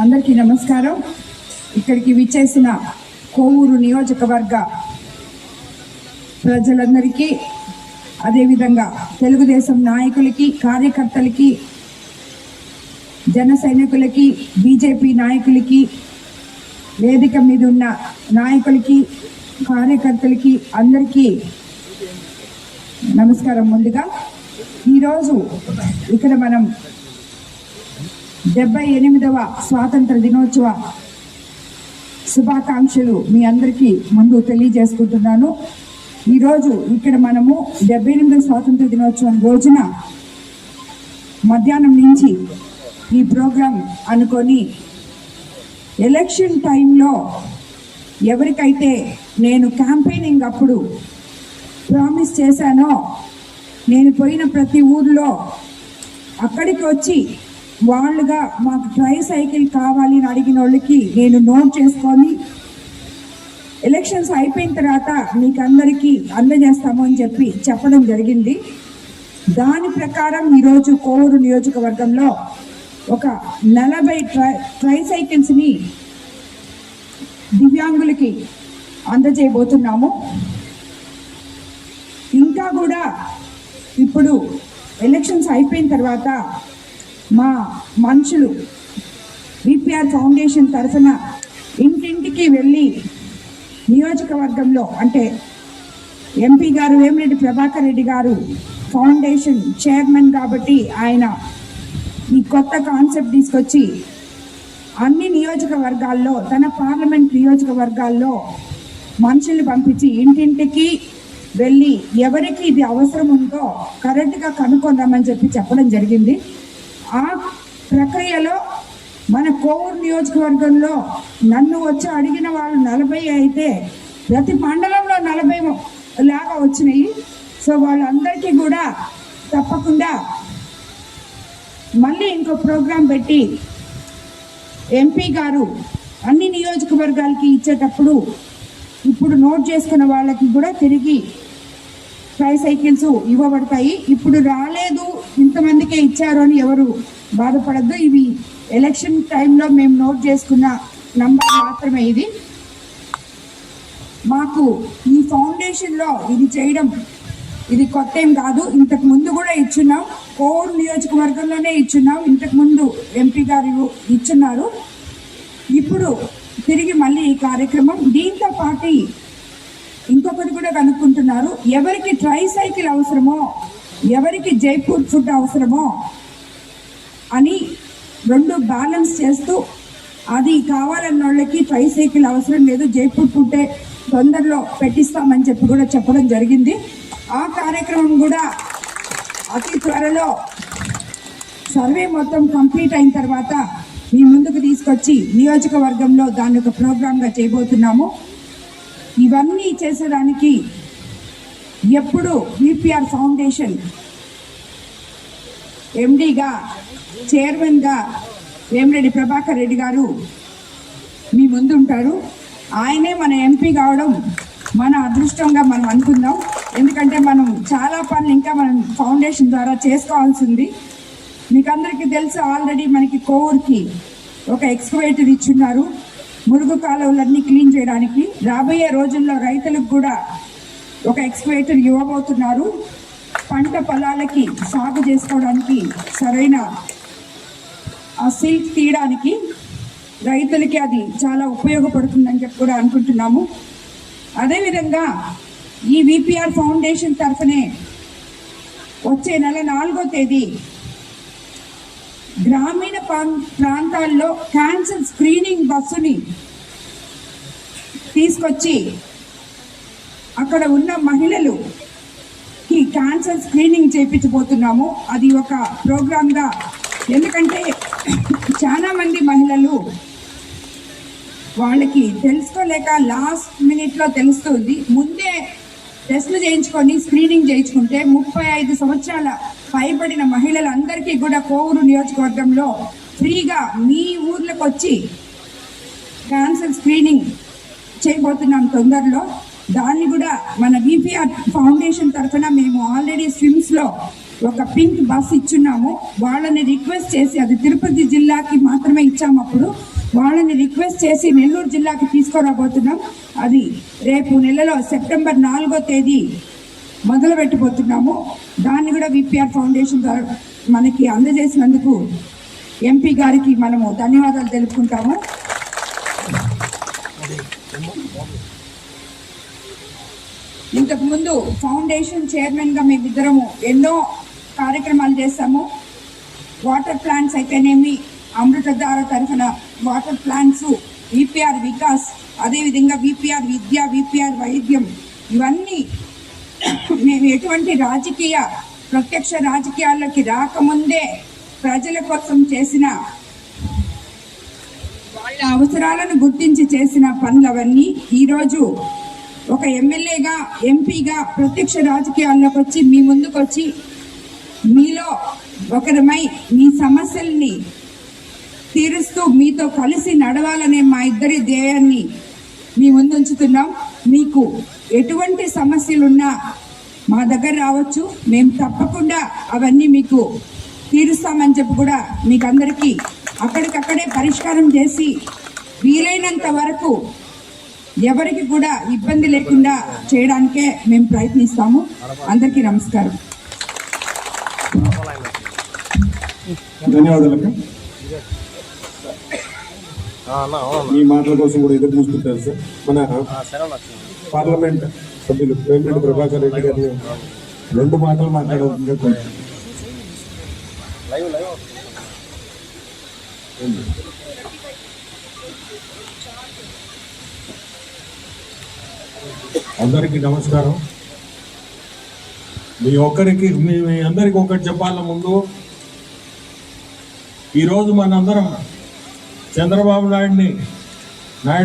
అందరికీ నమస్కారం. ఇక్కడికి విచ్చేసిన కోవూరు నియోజకవర్గ ప్రజలందరికీ అదేవిధంగా తెలుగుదేశం నాయకులకి కార్యకర్తలకి జన సైనికులకి బీజేపీ నాయకులకి వేదిక మీద ఉన్న నాయకులకి కార్యకర్తలకి అందరికీ నమస్కారం ముందుగా. ఈరోజు ఇక్కడ మనం డెబ్బై ఎనిమిదవ స్వాతంత్ర దినోత్సవ శుభాకాంక్షలు మీ అందరికీ ముందు తెలియజేసుకుంటున్నాను. ఈరోజు ఇక్కడ మనము డెబ్బై ఎనిమిదవ స్వాతంత్ర దినోత్సవం రోజున మధ్యాహ్నం నుంచి ఈ ప్రోగ్రాం అనుకొని ఎలక్షన్ టైంలో ఎవరికైతే నేను క్యాంపెయినింగ్ అప్పుడు ప్రామిస్ చేశానో నేను పోయిన ప్రతి ఊర్లో అక్కడికి వచ్చి వాళ్ళుగా మాకు ట్రై సైకిల్ కావాలి అని అడిగిన వాళ్ళకి నేను నోట్ చేసుకొని ఎలక్షన్స్ అయిపోయిన తర్వాత మీకు అందరికీ అందజేస్తాము అని చెప్పి చెప్పడం జరిగింది. దాని ప్రకారం ఈరోజు కోవూరు నియోజకవర్గంలో ఒక నలభై ట్రై ట్రై సైకిల్స్ని దివ్యాంగులకి అందజేయబోతున్నాము. ఇంకా కూడా ఇప్పుడు ఎలక్షన్స్ అయిపోయిన తర్వాత మా మనుషులు విపిఆర్ ఫౌండేషన్ తరఫున ఇంటింటికి వెళ్ళి నియోజకవర్గంలో అంటే ఎంపీ గారు వేమిరెడ్డి ప్రభాకర్ రెడ్డి గారు ఫౌండేషన్ చైర్మన్ కాబట్టి ఆయన ఈ కొత్త కాన్సెప్ట్ తీసుకొచ్చి అన్ని నియోజకవర్గాల్లో తన పార్లమెంట్ నియోజకవర్గాల్లో మనుషుల్ని పంపించి ఇంటింటికి వెళ్ళి ఎవరికి ఇది అవసరం ఉందో కరెక్ట్గా కనుక్కుందామని చెప్పి చెప్పడం జరిగింది. ఆ ప్రక్రియలో మన కోవూరు నియోజకవర్గంలో నన్ను వచ్చి అడిగిన వాళ్ళు నలభై అయితే ప్రతి మండలంలో నలభై లాగా వచ్చినాయి. సో వాళ్ళందరికీ కూడా తప్పకుండా మళ్ళీ ఇంకో ప్రోగ్రాం పెట్టి ఎంపీ గారు అన్ని నియోజకవర్గాలకి ఇచ్చేటప్పుడు ఇప్పుడు నోట్ చేసుకున్న వాళ్ళకి కూడా తిరిగి ట్రై సైకిల్స్ ఇవ్వబడతాయి. ఇప్పుడు రాలేదు. ఇంతమందికే ఇచ్చారు అని ఎవరు బాధపడద్దు. ఇవి ఎలక్షన్ టైంలో మేము నోట్ చేసుకున్న నంబర్ మాత్రమే ఇది. మాకు ఈ ఫౌండేషన్లో ఇది చేయడం ఇది కొత్త ఏం కాదు. ఇంతకు ముందు కూడా ఇచ్చున్నాం. కోర్ నియోజకవర్గంలోనే ఇచ్చున్నాం. ఇంతకు ముందు ఎంపీ గారు ఇచ్చున్నారు. ఇప్పుడు తిరిగి మళ్ళీ ఈ కార్యక్రమం. దీంతో పాటు ఇంకొకటి కూడా కనుక్కుంటున్నారు. ఎవరికి ట్రై సైకిల్ అవసరమో ఎవరికి జైపూర్ ఫుడ్ అవసరమో అని రెండు బ్యాలెన్స్ చేస్తూ అది కావాలన్న వాళ్ళకి ట్రై సైకిల్ అవసరం లేదు జైపూర్ ఫుడ్డే తొందరలో పెట్టిస్తామని చెప్పి కూడా చెప్పడం జరిగింది. ఆ కార్యక్రమం కూడా అతి త్వరలో సర్వే మొత్తం కంప్లీట్ అయిన తర్వాత మీ ముందుకు తీసుకొచ్చి నియోజకవర్గంలో దాన్ని ఒక ప్రోగ్రామ్గా చేయబోతున్నాము. ఇవన్నీ చేసేదానికి ఎప్పుడు విపిఆర్ ఫౌండేషన్ ఎండిగా చైర్మన్గా వేమిరెడ్డి ప్రభాకర్ రెడ్డి గారు మీ ముందు ఉంటారు ఆయనే మన ఎంపీ కావడం మన అదృష్టంగా మనం అనుకుందాం. ఎందుకంటే మనం చాలా పనులు ఇంకా మనం ఫౌండేషన్ ద్వారా చేసుకోవాల్సింది. మీకు అందరికీ తెలుసు ఆల్రెడీ మనకి కోవూర్కి ఒక ఎక్స్కవేటర్ ఇచ్చున్నారు. మురుగు కాలువలన్నీ క్లీన్ చేయడానికి రాబోయే రోజుల్లో రైతులకు కూడా ఒక ఎక్స్కవేటర్ ఇవ్వబోతున్నారు. పంట పొలాలకి సాగు చేసుకోవడానికి సరైన ఆ సిల్క్ తీయడానికి రైతులకి అది చాలా ఉపయోగపడుతుందని చెప్పి కూడా అనుకుంటున్నాము. అదేవిధంగా ఈ విపిఆర్ ఫౌండేషన్ తరఫునే వచ్చే నెల నాలుగో తేదీ గ్రామీణ ప్రాంతాల్లో క్యాన్సర్ స్క్రీనింగ్ బస్సుని తీసుకొచ్చి అక్కడ ఉన్న మహిళలు ఈ క్యాన్సర్ స్క్రీనింగ్ చేయించబోతున్నాము అది ఒక ప్రోగ్రామ్గా ఎందుకంటే చాలామంది మహిళలు వాళ్ళకి తెలుసుకోలేక లాస్ట్ మినిట్లో తెలుస్తుంది. ముందు టెస్టులు చేయించుకొని స్క్రీనింగ్ చేయించుకుంటే ముప్పై ఐదు సంవత్సరాల పైబడిన మహిళలందరికీ కూడా కోవూరు నియోజకవర్గంలో ఫ్రీగా మీ ఊర్లకు వచ్చి క్యాన్సర్ స్క్రీనింగ్ చేయబోతున్నాం తొందరలో. దాన్ని కూడా మన బీపీఆర్ ఫౌండేషన్ తరఫున మేము ఆల్రెడీ స్విమ్స్లో ఒక పింక్ బస్ ఇచ్చున్నాము. వాళ్ళని రిక్వెస్ట్ చేసి అది తిరుపతి జిల్లాకి మాత్రమే ఇచ్చాము అప్పుడు వాళ్ళని రిక్వెస్ట్ చేసి నెల్లూరు జిల్లాకి తీసుకురాబోతున్నాం. అది రేపు నెలలో సెప్టెంబర్ నాలుగో తేదీ మొదలు పెట్టబోతున్నాము. దాన్ని కూడా విపిఆర్ ఫౌండేషన్ ద్వారా మనకి అందజేసినందుకు ఎంపీ గారికి మనము ధన్యవాదాలు తెలుపుకుంటాము. ఇంతకుముందు ఫౌండేషన్ చైర్మన్గా మేమిద్దరము ఎన్నో కార్యక్రమాలు చేస్తాము వాటర్ ప్లాంట్స్ అయితేనేమి అమృతధార తరఫున వాటర్ ప్లాంట్స్ విపిఆర్ వికాస్ అదేవిధంగా విపిఆర్ విద్య విపిఆర్ వైద్యం ఇవన్నీ మేము ఎటువంటి రాజకీయ ప్రత్యక్ష రాజకీయాల్లోకి రాకముందే ప్రజల కోసం చేసిన వాళ్ళ అవసరాలను గుర్తించి చేసిన పనులవన్నీ ఈరోజు ఒక ఎమ్మెల్యేగా ఎంపీగా ప్రత్యక్ష రాజకీయాల్లోకి వచ్చి మీ ముందుకు వచ్చి మీలో ఒకరమై మీ సమస్యల్ని తీరుస్తూ మీతో కలిసి నడవాలనే మా ఇద్దరి ధ్యేయాన్ని మీ ముందు ఉంచుతున్నాం మీకు ఎటువంటి సమస్యలున్నా మా దగ్గర రావచ్చు. మేము తప్పకుండా అవన్నీ మీకు తీరుస్తామని చెప్పి కూడా మీకు అందరికీ అక్కడికక్కడే పరిష్కారం చేసి వీలైనంత వరకు ఎవరికి కూడా ఇబ్బంది లేకుండా చేయడానికే మేము ప్రయత్నిస్తాము. అందరికీ నమస్కారం. ధన్యవాదాలు మీ మాటల కోసం కూడా ఎదురు చూస్తుంటారు సార్. మన పార్లమెంట్ సభ్యులు వేమిరెడ్డి ప్రభాకర్ రెడ్డి గారిని రెండు మాటలు కోరుతున్నాను. అందరికీ నమస్కారం. మీ ఒక్కరికి మీ అందరికి ఒకటి చెప్పాల ముందు ఈరోజు మనందరం చంద్రబాబు నాయుడిని నాయుడు